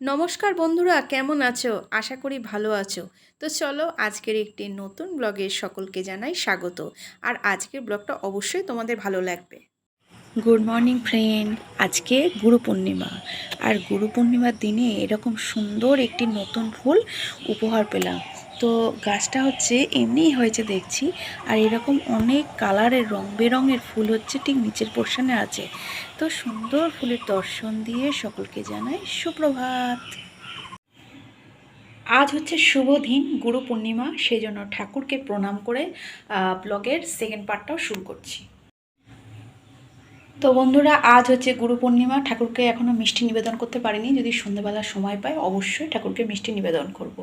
নমস্কার বন্ধুরা, কেমন আছো? আশা করি ভালো আছো। তো চলো আজকের একটি নতুন ব্লগে সকলকে জানাই স্বাগত। আর আজকের ব্লগটা অবশ্যই তোমাদের ভালো লাগবে। গুড মর্নিং ফ্রেন্ড, আজকে গুরু পূর্ণিমা। আর গুরু পূর্ণিমার দিনে এরকম সুন্দর একটি নতুন ফুল উপহার পেলাম। তো গাছটা হচ্ছে এমনিই হয়েছে দেখছি, আর এরকম অনেক কালারের রং বেরঙের ফুল হচ্ছে ঠিক নিচের পোর্শনে আছে। তো সুন্দর ফুলের দর্শন দিয়ে সকলকে জানাই সুপ্রভাত। আজ হচ্ছে শুভ দিন, গুরু পূর্ণিমা সেই জন্য ঠাকুরকে প্রণাম করে ব্লগের সেকেন্ড পার্টটাও শুরু করছি। তো বন্ধুরা, আজ হচ্ছে গুরু পূর্ণিমা, ঠাকুরকে এখনও মিষ্টি নিবেদন করতে পারিনি, যদি সন্ধ্যেবেলা সময় পাই, অবশ্যই ঠাকুরকে মিষ্টি নিবেদন করব।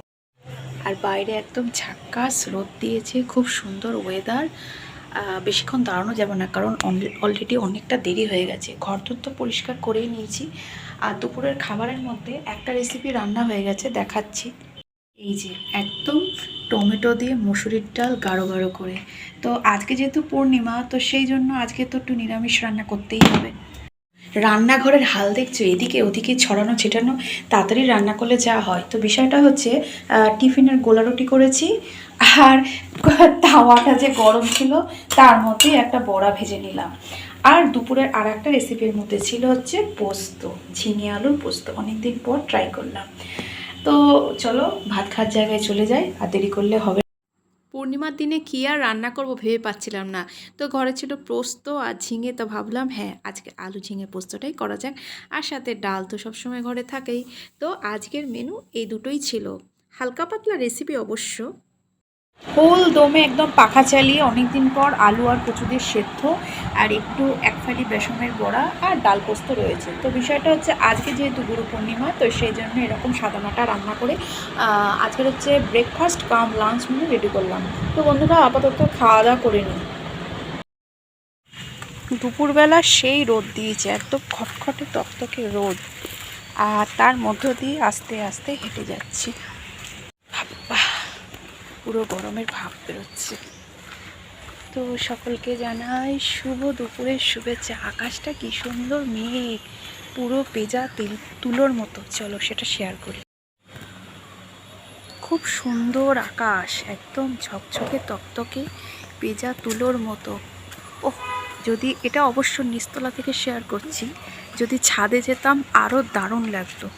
আর বাইরে একদম ঝাক্কাস রোদ দিয়েছে, খুব সুন্দর ওয়েদার বেশিক্ষণ দাঁড়ানো যাবে না কারণ অলরেডি অনেকটা দেরি হয়ে গেছে। ঘর তো পরিষ্কার করেই নিয়েছি। আর দুপুরের খাবারের মধ্যে একটা রেসিপি রান্না হয়ে গেছে, দেখাচ্ছি। এই যে, একদম টমেটো দিয়ে মুসুরির ডাল গাঢ় গাঢ় করে। তো আজকে যেহেতু পূর্ণিমা, তো সেই জন্য আজকে তো একটু নিরামিষ রান্না করতেই হবে। রান্নাঘরের হাল দেখছ, এদিকে ওদিকে ছড়ানো, ছেটানো, তাড়াতাড়ি রান্না করলে যা হয়। তো বিষয়টা হচ্ছে টিফিনের গোলা রুটি করেছি আর তাওয়াটা যে গরম ছিল, তার মধ্যে একটা বড়া ভেজে নিলাম। আর দুপুরের আর একটা রেসিপির মধ্যে ছিল হচ্ছে পোস্ত, ঝিঙে আলুর পোস্ত। অনেকদিন পর ট্রাই করলাম। তো চলো, ভাত খাওয়ার জায়গায় চলে যাই, আর দেরি করলে হবে পূর্ণিমার দিনে কী আর রান্না করব ভেবে পাচ্ছিলাম না। তো ঘরে ছিল পোস্ত আর ঝিঙে, তো ভাবলাম হ্যাঁ আজকে আলু ঝিঙে পোস্তটাই করা যাক। আর সাথে ডাল তো সবসময় ঘরে থাকেই। তো আজকের মেনু এই দুটোই ছিল। হালকা পাতলা রেসিপি অবশ্য। ফুল দমে একদম পাখা চালিয়ে অনেক দিন পর আলু আর কচুদের সেদ্ধ আর একটু এক ফালি বেসনের বড়া আর ডাল পোস্ত রয়েছে। তো বিষয়টা হচ্ছে আজকে যেহেতু গুরু পূর্ণিমা, তো সেই জন্য এরকম সাদামাটা রান্না করে আজকের হচ্ছে breakfast cum lunch menu ready করলাম। তো বন্ধুরা, আপাতত খাওয়া দাওয়া করে নিই। দুপুরবেলা সেই রোদ দিয়েছে, একদম খটখটে তকতকে রোদ। আর তার মধ্য দিয়ে আস্তে আস্তে হেঁটে যাচ্ছি। পুরো গরমের ভাব বেরোচ্ছে। তো সকলকে জানাই শুভ দুপুরের শুভেচ্ছা। আকাশটা কি সুন্দর মেঘ, পুরো পেজা তেল, তুলোর মতো। চলো সেটা শেয়ার করি। খুব সুন্দর আকাশ, একদম ঝকঝকে তকতকে পেজা তুলোর মতো। ওহ, যদি এটা অবশ্য নিস্তলা থেকে শেয়ার করছি, যদি ছাদে যেতাম আরও দারুণ লাগতো।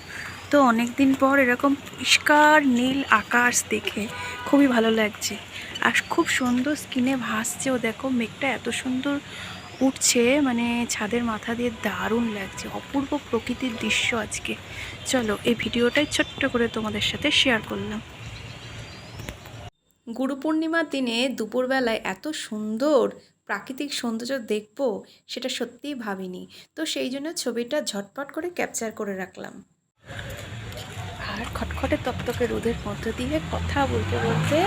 তো অনেক দিন পর এরকম পরিষ্কার নীল আকাশ দেখে খুবই ভালো লাগছে। আর খুব সুন্দর স্কিনে ভাসছেও দেখো, মেঘটা এত সুন্দর উঠছে মানে ছাদের মাথা দিয়ে দারুণ লাগছে। অপূর্ব প্রকৃতির দৃশ্য আজকে। চলো, এই ভিডিওটাই ছোট্ট করে তোমাদের সাথে শেয়ার করলাম। গুরু পূর্ণিমার দিনে দুপুরবেলায় এত সুন্দর প্রাকৃতিক সৌন্দর্য দেখব, সেটা সত্যিই ভাবিনি। তো সেই জন্য ছবিটা ঝটপট করে ক্যাপচার করে রাখলাম। আর খটখটে তপ্তকে রোদের মধ্য দিয়ে কথা বলতে বলতে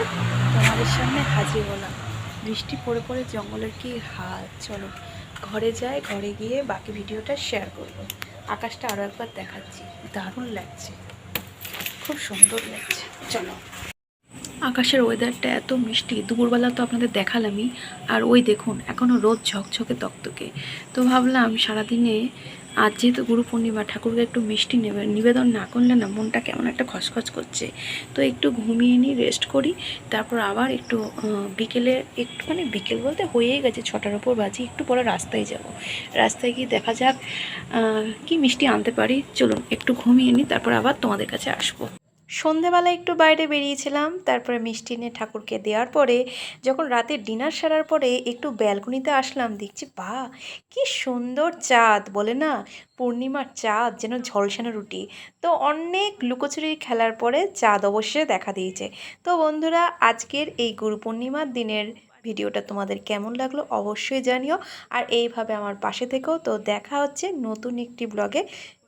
তোমাদের সামনে হাজির হলাম। বৃষ্টি পড়ে পড়ে জঙ্গলের কি হাল? চলো, ঘরে যায় ঘরে গিয়ে বাকি ভিডিওটা শেয়ার করব। আকাশটা আরও একবার দেখাচ্ছি। দারুণ লাগছে। খুব সুন্দর লাগছে। চলো। আকাশের ওয়েদারটা এত মিষ্টি। দুপুরবেলা তো আপনাদের দেখালামই। আর ওই দেখুন এখনও রোদ ঝকঝকে তকতকে। তো ভাবলাম সারাদিনে আজ যেহেতু গুরু পূর্ণিমা ঠাকুরকে একটু মিষ্টি নেবে নিবেদন না করলে না মনটা কেমন একটা খসখস করছে। তো একটু ঘুমিয়ে নিই রেস্ট করি, তারপর আবার একটু বিকেলে একটু মানে বিকেল বলতে হয়েই গেছে ছটার ওপর বাজি, একটু পরে রাস্তায় যাব। রাস্তায় গিয়ে দেখা যাক কি মিষ্টি আনতে পারি। চলুন, একটু ঘুমিয়ে নিই, তারপর আবার তোমাদের কাছে আসব। সন্ধেবেলা একটু বাইরে বেরিয়েছিলাম, তারপরে মিষ্টি নিয়ে ঠাকুরকে দেওয়ার পরে যখন রাতে ডিনার সারার পরে একটু ব্যালকনিতে আসলাম, দেখছি বা, কি সুন্দর চাঁদ, বলে না? পূর্ণিমার চাঁদ, যেন ঝলসানো রুটি। তো অনেক লুকোচুরি খেলার পরে চাঁদ অবশ্যই দেখা দিয়েছে। তো বন্ধুরা, আজকের এই গুরু পূর্ণিমার দিনের ভিডিওটা তোমাদের কেমন লাগল অবশ্যই জানিও। আর এইভাবে আমার পাশে থেকেও তো দেখা হচ্ছে নতুন একটি ব্লগে।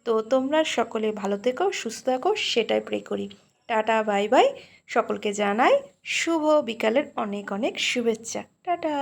তো তোমরা সকলে ভালো থেকো, সুস্থ থাকো, সেটাই প্রে করি। টাটা বাই বাই সকলকে জানাই শুভ বিকালের অনেক অনেক শুভেচ্ছা। টাটা।